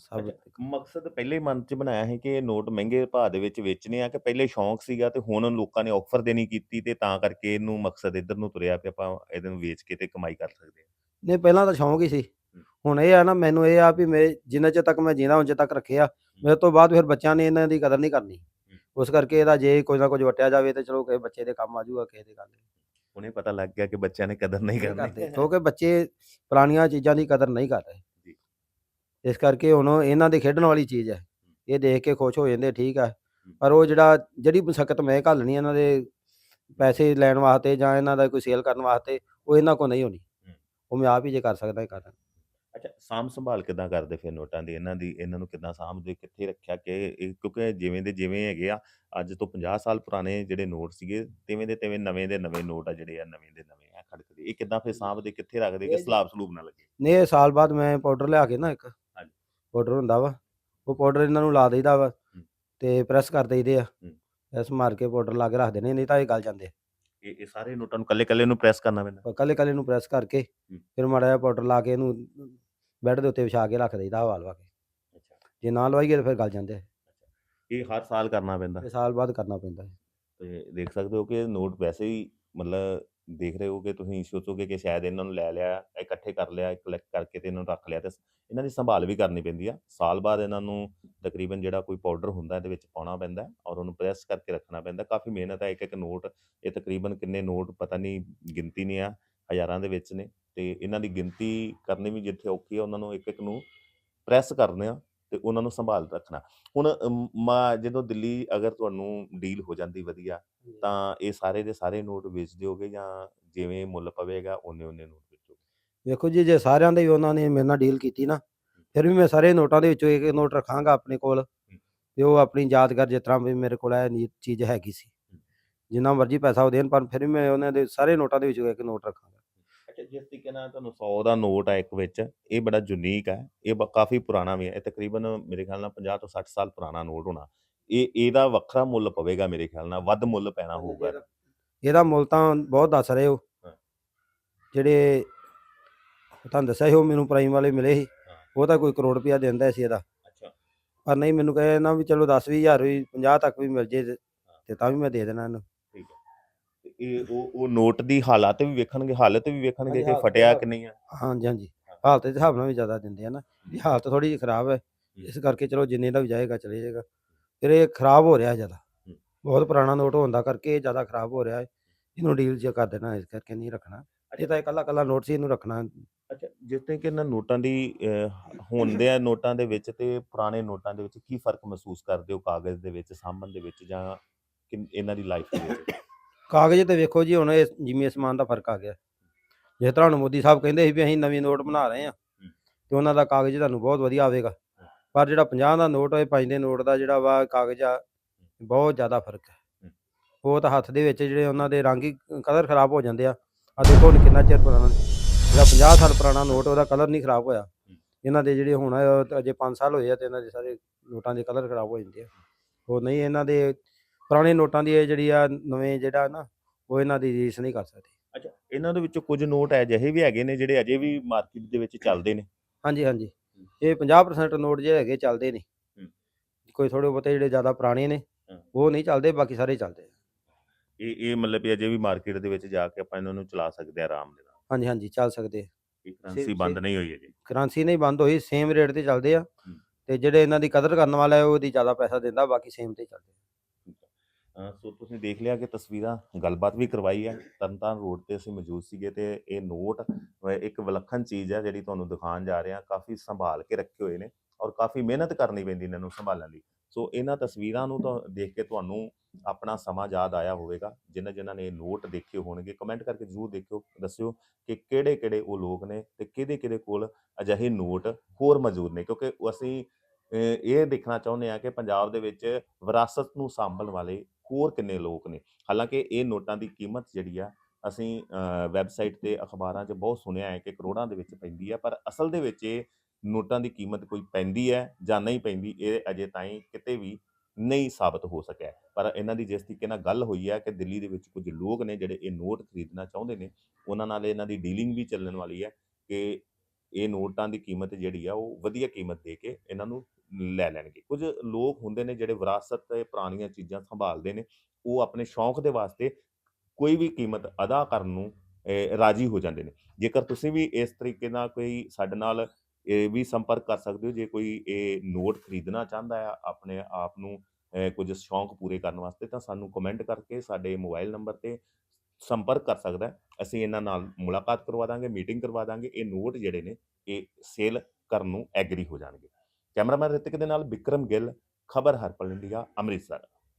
ਸਭ ਮਕਸਦ ਪਹਿਲੇ ਮਨ ਚ ਬਣਾਇਆ ਹੈ ਕਿ ਇਹ ਨੋਟ ਮਹਿੰਗੇ ਭਾਅ ਦੇ ਵਿੱਚ ਵੇਚਣੇ ਆ ਕਿ ਪਹਿਲੇ ਸ਼ੌਂਕ ਸੀਗਾ ਤੇ ਹੁਣ ਲੋਕਾਂ ਨੇ ਆਫਰ ਦੇਣੀ ਕੀਤੀ ਤੇ ਤਾਂ ਕਰਕੇ ਇਹਨੂੰ ਮਕਸਦ ਇੱਧਰ ਨੂੰ ਤੁਰਿਆ ਕਿ ਆਪਾਂ ਇਹਦੇ ਨੂੰ ਵੇਚ ਕੇ ਤੇ ਕਮਾਈ ਕਰ ਸਕਦੇ ਨਹੀਂ ਪਹਿਲਾਂ ਤਾਂ ਸ਼ੌਂਕ ਹੀ ਸੀ। ਹੁਣ ਇਹ ਆ ਨਾ ਮੈਨੂੰ ਇਹ ਆ ਵੀ ਮੈਂ ਜਿੰਨਾ ਚਿਰ ਤੱਕ ਮੈਂ ਜਿੰਦਾ ਉੰਨੇ ਤੱਕ ਰੱਖਿਆ। ਮੇਰੇ ਤੋਂ ਬਾਅਦ ਫਿਰ ਬੱਚਿਆਂ ਨੇ ਇਹਨਾਂ ਦੀ ਕਦਰ ਨਹੀਂ ਕਰਨੀ। ਉਸ ਕਰਕੇ ਇਹਦਾ ਜੇ ਕੋਈ ਨਾ ਕੁਝ ਵਟਿਆ ਜਾਵੇ ਤੇ ਚਲੋ ਕਿਸੇ ਬੱਚੇ ਦੇ ਕੰਮ ਆ ਜਾਊਗਾ ਕਿਸੇ ਦੇ ਗੱਲ ਉਹਨੇ ਪਤਾ ਲੱਗ ਗਿਆ ਕਿ ਬੱਚਿਆਂ ਨੇ ਕਦਰ ਨਹੀਂ ਕਰਦੇ ਕਰਨੀ। ਕਿਉਂਕਿ ਬੱਚੇ ਪੁਰਾਣੀਆਂ ਚੀਜ਼ਾਂ ਦੀ ਕਦਰ ਨਹੀਂ ਕਰ ਰਹੇ। ਜੀ। ਇਸ ਕਰਕੇ ਹੁਣ ਇਹਨਾਂ ਦੇ ਖੇਡਣ ਵਾਲੀ ਚੀਜ਼ ਹੈ। ਇਹ ਦੇਖ ਕੇ ਖੁਸ਼ ਹੋ ਜਾਂਦੇ ਠੀਕ ਆ। ਪਰ ਉਹ ਜਿਹੜਾ ਜਿਹੜੀ ਮੁਸ਼ਕਲ ਮੈਂ ਘੱਲਣੀ ਇਹਨਾਂ ਦੇ ਪੈਸੇ ਲੈਣ ਵਾਸਤੇ ਜਾਂ ਇਹਨਾਂ ਦਾ ਕੋਈ ਸੇਲ ਕਰਨ ਵਾਸਤੇ ਉਹ ਇਹਨਾਂ ਕੋ ਨਹੀਂ ਹੋਣੀ। ਉਹ ਮੈਂ ਆਪ ਹੀ ਜੇ ਕਰ ਸਕਦਾ ਹੀ ਕਰ ਅੱਛਾ ਸਾਂਭ ਸੰਭਾਲ ਕਿਦਾਂ ਕਰਦੇ ਫਿਰ ਨੋਟਾਂ ਦੀ? ਇਹਨਾਂ ਦੀ ਇਹਨਾਂ ਨੂੰ ਕਿਦਾਂ ਸਾਂਭਦੇ ਕਿੱਥੇ ਰੱਖਿਆ ਕਿ ਇਹ- ਕਿਉਂਕਿ ਜਿਵੇਂ ਦੇ ਜਿਵੇਂ ਹੈਗੇ ਆ ਅੱਜ ਤੋਂ 50 ਸਾਲ ਪੁਰਾਣੇ ਜਿਹੜੇ ਨੋਟ ਸੀਗੇ ਤਿਵੇਂ ਦੇ ਤਿਵੇਂ ਨਵੇਂ ਦੇ ਨਵੇਂ ਨੋਟ ਆ ਜਿਹੜੇ ਆ ਨਵੇਂ ਦੇ ਨਵੇਂ ਆ ਖੜਕਦੇ। ਇਹ ਕਿਦਾਂ ਫਿਰ ਸਾਂਭਦੇ ਕਿੱਥੇ ਰੱਖਦੇ ਕਿ ਇਹ ਸਲਾਬ ਸਲੂਬ ਨਾ ਲੱਗੇ? ਨਹੀਂ ਇਹ ਸਾਲ ਬਾਅਦ ਮੈਂ ਪਾਊਡਰ ਲਿਆ ਕੇ ਨਾ ਇੱਕ। ਪਾਊਡਰ ਹੁੰਦਾ ਵਾ ਉਹ ਪਾਊਡਰ ਇਹਨਾਂ ਨੂੰ ਲਾ ਦੇਈਦਾ ਵਾ ਤੇ ਪ੍ਰੈਸ ਕਰ ਦੇਈਦੇ ਆ। ਪ੍ਰੈਸ ਮਾਰ ਕੇ ਪਾਊਡਰ ਲਾ ਕੇ ਰੱਖ ਦੇਣੇ ਨਹੀਂ ਤਾਂ ਇਹ ਗਲ ਜਾਂਦੇ ਇਹ ਇਹ ਸਾਰੇ ਨੋਟਾਂ ਨੂੰ ਕੱਲੇ ਕੱਲੇ ਨੂੰ ਪ੍ਰੈਸ ਕਰਨਾ ਪੈਂਦਾ? ਕੱਲੇ ਕੱਲੇ ਨੂੰ ਪ੍ਰੈਸ ਕਰਕੇ ਫਿਰ ਮਾੜਾ ਜਿਹਾ ਪਾਊਡਰ ਲਾ ਕੇ ਇਹਨੂੰ ਬੈੱਡ ਦੇ ਉੱਤੇ ਵਿਛਾ ਕੇ ਰੱਖ ਦੇਈਦਾ ਹਵਾ ਲਵਾ ਕੇ। ਜੇ ਨਾ ਲਵਾਈਏ ਤਾਂ ਫਿਰ ਗਲ ਜਾਂਦੇ। ਇਹ ਹਰ ਸਾਲ ਕਰਨਾ ਪੈਂਦਾ? ਇਹ ਸਾਲ ਬਾਅਦ ਕਰਨਾ ਪੈਂਦਾ। ਤੇ ਦੇਖ ਸਕਦੇ ਹੋ ਕਿ ਨੋਟ ਵੈਸੇ ਹੀ ਮਤਲਬ ਦੇਖ ਰਹੇ ਹੋ ਕਿ ਤੁਸੀਂ ਸੋਚੋਗੇ ਕਿ ਸ਼ਾਇਦ ਇਹਨਾਂ ਨੂੰ ਲੈ ਲਿਆ, ਇਕੱਠੇ ਕਰ ਲਿਆ ਕਲੈਕਟ ਕਰਕੇ ਤੇ ਇਹਨਾਂ ਨੂੰ ਰੱਖ ਲਿਆ ਤੇ ਇਹਨਾਂ ਦੀ ਸੰਭਾਲ ਵੀ ਕਰਨੀ ਪੈਂਦੀ ਆ। ਸਾਲ ਬਾਅਦ ਇਹਨਾਂ ਨੂੰ ਤਕਰੀਬਨ ਜਿਹੜਾ ਕੋਈ ਪਾਊਡਰ ਹੁੰਦਾ ਇਹਦੇ ਵਿੱਚ ਪਾਉਣਾ ਪੈਂਦਾ ਔਰ ਉਹਨੂੰ ਪ੍ਰੈਸ ਕਰਕੇ ਰੱਖਣਾ ਪੈਂਦਾ। ਕਾਫੀ ਮਿਹਨਤ ਹੈ ਇੱਕ ਇੱਕ ਨੋਟ ਇਹ ਤਕਰੀਬਨ ਕਿੰਨੇ ਨੋਟ ਪਤਾ ਨਹੀਂ, ਗਿਣਤੀ ਨਹੀਂ ਆ, ਹਜ਼ਾਰਾਂ ਦੇ ਵਿੱਚ ਨੇ। ਤੇ ਇਹਨਾਂ ਦੀ ਗਿਣਤੀ ਕਰਨੀ ਵੀ ਜਿੱਥੇ ਔਖੀ ਆ, ਉਹਨਾਂ ਨੂੰ ਇੱਕ ਇੱਕ ਨੂੰ ਪ੍ਰੈਸ ਕਰਦੇ ਆ। ਤੇ ਉਹਨਾਂ ਨੂੰ ਸੰਭਾਲ ਰੱਖਣਾ। ਹੁਣ ਮਾ ਜਦੋਂ ਦਿੱਲੀ ਅਗਰ ਤੁਹਾਨੂੰ ਡੀਲ ਹੋ ਜਾਂਦੀ ਵਧੀਆ ਤਾਂ ਇਹ ਸਾਰੇ ਦੇ ਸਾਰੇ ਨੋਟ ਵੇਚ ਦਿਓਗੇ ਜਾਂ ਜਿਵੇਂ ਮੁੱਲ ਪਵੇਗਾ ਉਹਨੇ ਉਹਨੇ ਨੋਟ ਵੇਚੋਗੇ? ਵੇਖੋ ਜੀ ਜੇ ਸਾਰਿਆਂ ਦੇ ਉਹਨਾਂ ਨੇ ਮੇਰੇ ਨਾਲ ਡੀਲ ਕੀਤੀ ਨਾ ਫਿਰ ਵੀ ਮੈਂ ਸਾਰੇ ਨੋਟਾਂ ਦੇ ਵਿੱਚੋਂ ਇੱਕ ਨੋਟ ਰੱਖਾਂਗਾ ਆਪਣੇ ਕੋਲ ਤੇ ਉਹ ਆਪਣੀ ਯਾਦਗਾਰ ਜਿਸ ਤਰ੍ਹਾਂ ਵੀ ਮੇਰੇ ਕੋਲ ਇਹ ਨੀ- ਚੀਜ਼ ਹੈਗੀ ਸੀ। ਜਿੰਨਾ ਮਰਜ਼ੀ ਪੈਸਾ ਉਹ ਦੇਣ ਪਰ ਫਿਰ ਵੀ ਮੈਂ ਉਹਨਾਂ ਦੇ ਸਾਰੇ ਨੋਟਾਂ ਦੇ ਵਿੱਚੋਂ ਇੱਕ ਨੋਟ ਰੱਖਾਂਗਾ। ਜਿਸ ਤਰੀਕੇ ਨਾਲ ਤੁਹਾਨੂੰ 100 ਦਾ ਨੋਟ ਆ ਇੱਕ ਵਿੱਚ ਇਹ ਬੜਾ ਯੂਨੀਕ ਹੈ ਇਹ ਬ- ਕਾਫੀ ਪੁਰਾਣਾ ਵੀ ਹੈ ਇਹ ਤਕਰੀਬਨ ਮੇਰੇ ਖਿਆਲ ਨਾਲ 50 ਤੋਂ 60 ਸਾਲ ਪੁਰਾਣਾ ਨੋਟ ਹੋਣਾ। ਇਹ ਇਹਦਾ ਵੱਖਰਾ ਮੁੱਲ ਪਵੇਗਾ ਮੇਰੇ ਖਿਆਲ ਨਾਲ ਵੱਧ ਮੁੱਲ ਪੈਣਾ ਹੋਊਗਾ। ਇਹਦਾ- ਮੁੱਲ ਤਾਂ ਬਹੁਤ ਦੱਸ ਰਹੇ ਹੋ। ਹਾਂ। ਜਿਹੜੇ ਤੁਹਾਨੂੰ ਦੱਸਿਆ ਸੀ ਉਹ ਮੈਨੂੰ ਪ੍ਰਾਈਮ ਵਾਲੇ ਮਿਲੇ ਸੀ। ਹਾਂ। ਉਹ ਤਾਂ ਕੋਈ ਕਰੋੜ ਰੁਪਇਆ ਦਿੰਦਾ ਸੀ ਇਹਦਾ। ਅੱਛਾ। ਪਰ ਨਹੀਂ ਮੈਨੂੰ ਕਹੇ ਨਾ ਵੀ ਚਲੋ 10 ਹਜ਼ਾਰ ਵੀ 50 ਤੱਕ ਵੀ ਮਿਲ ਜੇ ਤੇ- ਤੇ ਤਾਂ ਵੀ ਮੈਂ ਦੇ ਦੇਣਾ ਇਹਨੂੰ। ਇਹ ਉਹ ਉਹ ਨੋਟ ਦੀ ਹਾਲਤ ਵੀ ਵੇਖਣਗੇ ਹਾਲਤ ਵੀ ਵੇਖਣਗੇ ਕਿ ਫਟਿਆ ਕਿ ਨਹੀਂ ਆ। ਹਾਂਜੀ ਹਾਂਜੀ। ਹਾਲਤ ਦੇ ਹਿਸਾਬ ਨਾਲ ਵੀ ਜ਼ਿਆਦਾ ਦਿੰਦੇ ਆ ਨਾ। ਇਹ ਹਾਲਤ ਥੋੜੀ ਜਿਹੀ ਖਰਾਬ ਹੈ। ਇਸ ਕਰਕੇ ਚਲੋ ਜਿੰਨੇ ਦਾ ਵੀ ਜਾਏਗਾ ਚਲੇ ਜਾਏਗਾ। ਫਿਰ ਇਹ ਖਰਾਬ ਹੋ ਰਿਹਾ ਜ਼ਿਆਦਾ। ਬਹੁਤ ਪੁਰਾਣਾ ਨੋਟ ਹੋਣ ਦਾ ਕਰਕੇ ਇਹ ਜ਼ਿਆਦਾ ਖਰਾਬ ਹੋ ਰਿਹਾ ਹੈ। ਇਹਨੂੰ ਡੀਲ ਜਿਹਾ ਕਰ ਦੇਣਾ ਇਸ ਕਰਕੇ ਨਹੀਂ ਰੱਖਣਾ। ਇਹ ਤਾਂ ਇਕੱਲਾ ਇਕੱਲਾ ਨੋਟ ਸੀ ਇਹਨੂੰ ਰੱਖਣਾ। ਅੱਛਾ ਜਿਸ ਤਰ੍ਹਾਂ ਕਿ ਇਹਨਾਂ ਨੋਟਾਂ ਦੀ ਹੁੰਦੇ ਆ ਨੋਟਾਂ ਦੇ ਵਿੱਚ ਤੇ ਪੁਰਾਣੇ ਨੋਟਾਂ ਦੇ ਵਿੱਚ ਕੀ ਫ਼ਰਕ ਮਹਿਸੂਸ ਕਰਦੇ ਹੋ ਕਾਗਜ਼ ਦੇ ਵਿੱਚ ਸਾਂਭਣ ਦੇ ਵਿੱਚ ਜਾਂ ਇਹਨਾਂ ਦੀ ਲਾਈਫ ਦੇ ਵਿੱਚ? ਕਾਗਜ਼ ਤੇ ਵੇਖੋ ਜੀ ਹੁਣ ਇਹ ਜਿਮੀ ਅਸਮਾਨ ਦਾ ਫ਼ਰਕ ਆ ਗਿਆ। ਜਿਸ ਤਰ੍ਹਾਂ ਹੁਣ ਮੋਦੀ ਸਾਹਿਬ ਕਹਿੰਦੇ ਸੀ ਵੀ ਅਸੀਂ ਨਵੀਂ ਨੋਟ ਬਣਾ ਰਹੇ ਹਾਂ ਤੇ ਉਹਨਾਂ ਦਾ ਕਾਗਜ਼ ਤੁਹਾਨੂੰ ਬਹੁਤ ਵਧੀਆ ਆਵੇਗਾ। ਪਰ ਜਿਹੜਾ 50 ਦਾ ਨੋਟ ਹੈ 5 ਦੇ ਨੋਟ ਦਾ ਜਿਹੜਾ ਵਾ ਕਾਗਜ਼ ਆ ਬਹੁਤ ਜ਼ਿਆਦਾ ਫ਼ਰਕ ਹੈ। ਉਹ ਤਾਂ ਹੱਥ ਦੇ ਵਿੱਚ ਜਿਹੜੇ ਉਹਨਾਂ ਦੇ ਰੰਗ ਹੀ ਕਲਰ ਖਰਾਬ ਹੋ ਜਾਂਦੇ ਆ। ਆ ਦੇਖੋ ਹੁਣ ਕਿੰਨਾ ਚਿਰ ਪੁਰਾਣਾ ਜਿਹੜਾ 50 ਸਾਲ ਪੁਰਾਣਾ ਨੋਟ ਉਹਦਾ ਕਲਰ ਨਹੀਂ ਖਰਾਬ ਹੋਇਆ। ਇਹਨਾਂ ਦੇ ਜਿਹੜੇ ਹੁਣ ਆ, ਅਜੇ 5 ਸਾਲ ਹੋਏ ਆ ਤੇ ਇਹਨਾਂ ਦੇ ਸਾਰੇ ਨੋਟਾਂ ਦੇ ਕਲਰ ਖਰਾਬ ਹੋ ਜਾਂਦੇ ਆ। ਉਹ ਨਹੀਂ ਇਹਨਾਂ ਦੇ ਪੁਰਾਣੇ ਨੋਟਾਂ ਦੀ ਇਹ ਜਿਹੜੀ ਆ ਨਵੇਂ ਜਿਹੜਾ ਨਾ ਉਹ ਇਹਨਾਂ ਦੀ ਰੀਸ ਨਹੀਂ ਕਰ ਸਕਦੇ। ਅੱਛਾ ਇਹਨਾਂ ਦੇ ਵਿੱਚੋਂ ਕੁਝ ਨੋਟ ਅਜਿਹੇ ਵੀ ਹੈਗੇ ਨੇ ਜਿਹੜੇ ਅਜੇ ਵੀ ਮਾਰਕੀਟ ਦੇ ਵਿੱਚ ਚੱਲਦੇ ਨੇ? ਹਾਂਜੀ ਹਾਂਜੀ। ਇਹ 50% ਨੋਟ ਜਿਹੜੇ ਹੈਗੇ ਚੱਲਦੇ ਨੇ। ਹੂੰ। ਕੋਈ ਥੋੜੇ ਬਹੁਤੇ ਜਿਹੜੇ ਜ਼ਿਆਦਾ ਪੁਰਾਣੇ ਨੇ। ਉਹ ਨਹੀਂ ਚੱਲਦੇ ਬਾਕੀ ਸਾਰੇ ਚੱਲਦੇ। ਇਹ ਇਹ ਮਤਲਬ ਵੀ ਅਜੇ ਵੀ ਮਾਰਕੀਟ ਦੇ ਵਿੱਚ ਜਾ ਕੇ ਆਪਾਂ ਇਹਨਾਂ ਨੂੰ ਚਲਾ ਸਕਦੇ ਆ ਆਰਾਮ ਦੇ ਨਾਲ? ਹਾਂਜੀ ਹਾਂਜੀ ਚੱਲ ਸਕਦੇ ਇਹ ਕਰੰਸੀ ਬੰਦ ਨਹੀਂ ਹੋਈ ਅਜੇ? ਕਰੰਸੀ ਨਹੀਂ ਬੰਦ ਹੋਈ ਸੇਮ ਰੇਟ ਤੇ ਚੱਲਦੇ ਆ। ਤੇ ਜਿਹੜੇ ਇਹਨਾਂ ਦੀ ਕਦਰ ਕਰਨ ਵਾਲਾ ਹੈ ਉਹਦੀ ਜ਼ਿਆਦਾ ਪੈਸਾ ਦਿੰਦਾ ਬਾਕੀ ਸੇਮ ਤੇ ਚੱਲਦੇ ਸੋ ਤੁਸੀਂ ਦੇਖ ਲਿਆ ਕਿ ਤਸਵੀਰਾਂ ਗੱਲਬਾਤ ਵੀ ਕਰਵਾਈ ਹੈ। ਤਰਨਤਾਰਨ ਰੋਡ ਤੇ ਅਸੀਂ ਮੌਜੂਦ ਸੀਗੇ ਤੇ ਇਹ ਨੋਟ ਇੱਕ ਵਿਲੱਖਣ ਚੀਜ਼ ਹੈ ਜਿਹੜੀ ਤੁਹਾਨੂੰ ਦਿਖਾਉਣ ਜਾ ਰਹੇ ਹਾਂ। ਕਾਫੀ ਸੰਭਾਲ ਕੇ ਰੱਖੇ ਹੋਏ ਨੇ ਔਰ ਕਾਫੀ ਮਿਹਨਤ ਕਰਨੀ ਪੈਂਦੀ ਇਹਨਾਂ ਨੂੰ ਸੰਭਾਲਣ ਲਈ। ਸੋ ਇਹਨਾਂ ਤਸਵੀਰਾਂ ਨੂੰ ਤਾਂ ਦੇਖ ਕੇ ਤੁਹਾਨੂੰ ਆਪਣਾ ਸਮਾਂ ਯਾਦ ਆਇਆ ਹੋਵੇਗਾ। ਜਿਨ੍ਹਾਂ ਜਿਨ੍ਹਾਂ ਨੇ ਨੋਟ ਦੇਖੇ ਹੋਣਗੇ ਕਮੈਂਟ ਕਰਕੇ ਜ਼ਰੂਰ ਦੇਖਿਓ। ਦੱਸਿਓ ਕਿ ਕਿਹੜੇ ਕਿਹੜੇ ਉਹ ਲੋਕ ਨੇ ਤੇ ਕਿਹਦੇ ਕਿਹਦੇ ਕੋਲ ਅਜਿਹੇ ਨੋਟ ਹੋਰ ਮੌਜੂਦ ਨੇ। ਕਿਉਂਕਿ ਅਸੀਂ ਇਹ ਦੇਖਣਾ ਚਾਹੁੰਦੇ ਆ ਕਿ ਪੰਜਾਬ ਦੇ ਵਿੱਚ ਵਿਰਾਸਤ ਨੂੰ ਸਾਂਭਣ ਵਾਲੇ ਹੋਰ ਕਿੰਨੇ ਲੋਕ ਨੇ। ਹਾਲਾਂਕਿ ਇਹ ਨੋਟਾਂ ਦੀ ਕੀਮਤ ਜਿਹੜੀ ਆ, ਅਸੀਂ ਵੈਬਸਾਈਟ ਤੇ ਅਖਬਾਰਾਂ 'ਚ ਬਹੁਤ ਸੁਣਿਆ ਹੈ ਕਿ ਕਰੋੜਾਂ ਦੇ ਵਿੱਚ ਪੈਂਦੀ ਹੈ ਪਰ ਅਸਲ ਦੇ ਵਿੱਚ ਇਹ ਨੋਟਾਂ ਦੀ ਕੀਮਤ ਕੋਈ ਪੈਂਦੀ ਹੈ ਜਾਂ ਨਹੀਂ ਪੈਂਦੀ, ਇਹ ਅਜੇ ਤਾਈਂ ਕਿਤੇ ਵੀ ਨਹੀਂ ਸਾਬਤ ਹੋ ਸਕਿਆ ਪਰ ਇਹਨਾਂ ਦੀ ਜਿਸ ਤਰੀਕੇ ਨਾਲ ਗੱਲ ਹੋਈ ਹੈ ਕਿ ਦਿੱਲੀ ਦੇ ਵਿੱਚ ਕੁਝ ਲੋਕ ਨੇ ਜਿਹੜੇ ਇਹ ਨੋਟ ਖਰੀਦਣਾ ਚਾਹੁੰਦੇ ਨੇ, ਉਹਨਾਂ ਨਾਲ ਇਹਨਾਂ ਦੀ ਡੀਲਿੰਗ ਵੀ ਚੱਲਣ ਵਾਲੀ ਹੈ ਕਿ ਇਹ ਨੋਟਾਂ ਦੀ ਕੀਮਤ ਜਿਹੜੀ ਆ, ਉਹ ਵਧੀਆ ਕੀਮਤ ਦੇ ਕੇ ਇਹਨਾਂ ਨੂੰ ਲੈ ਲੈਣਗੇ। ਕੁਝ ਲੋਕ ਹੁੰਦੇ ਨੇ ਜਿਹੜੇ ਵਿਰਾਸਤ ਤੇ ਪੁਰਾਣੀਆਂ ਚੀਜ਼ਾਂ ਸੰਭਾਲਦੇ ਨੇ, ਉਹ ਆਪਣੇ ਸ਼ੌਂਕ ਦੇ ਵਾਸਤੇ ਕੋਈ ਵੀ ਕੀਮਤ ਅਦਾ ਕਰਨ ਨੂੰ ਰਾਜੀ ਹੋ ਜਾਂਦੇ ਨੇ। ਜੇਕਰ ਤੁਸੀਂ ਵੀ ਇਸ ਤਰੀਕੇ ਨਾਲ ਕੋਈ ਸਾਡੇ ਨਾਲ ਇਹ ਵੀ ਸੰਪਰਕ ਕਰ ਸਕਦੇ ਹੋ, ਜੇ ਕੋਈ ਇਹ ਨੋਟ ਖਰੀਦਣਾ ਚਾਹੁੰਦਾ ਹੈ ਆਪਣੇ ਆਪ ਨੂੰ ਕੁਝ ਸ਼ੌਂਕ ਪੂਰੇ ਕਰਨ ਵਾਸਤੇ, ਤਾਂ ਸਾਨੂੰ ਕਮੈਂਟ ਕਰਕੇ ਸਾਡੇ ਮੋਬਾਈਲ ਨੰਬਰ ਤੇ ਸੰਪਰਕ ਕਰ ਸਕਦਾ ਅਸੀਂ ਇਹਨਾਂ ਨਾਲ ਮੁਲਾਕਾਤ ਕਰਵਾ ਦਾਂਗੇ, ਮੀਟਿੰਗ ਕਰਵਾ ਦਾਂਗੇ। ਇਹ ਨੋਟ ਜਿਹੜੇ ਨੇ, ਇਹ ਸੇਲ ਕਰਨ ਨੂੰ ਐਗਰੀ ਹੋ ਜਾਣਗੇ। ਕੈਮਰਾਮੈਨ ਰਿਤਿਕ ਦੇ ਨਾਲ ਵਿਕਰਮ ਗਿੱਲ, ਖਬਰ ਹਰਪਲ ਇੰਡੀਆ, ਅੰਮ੍ਰਿਤਸਰ।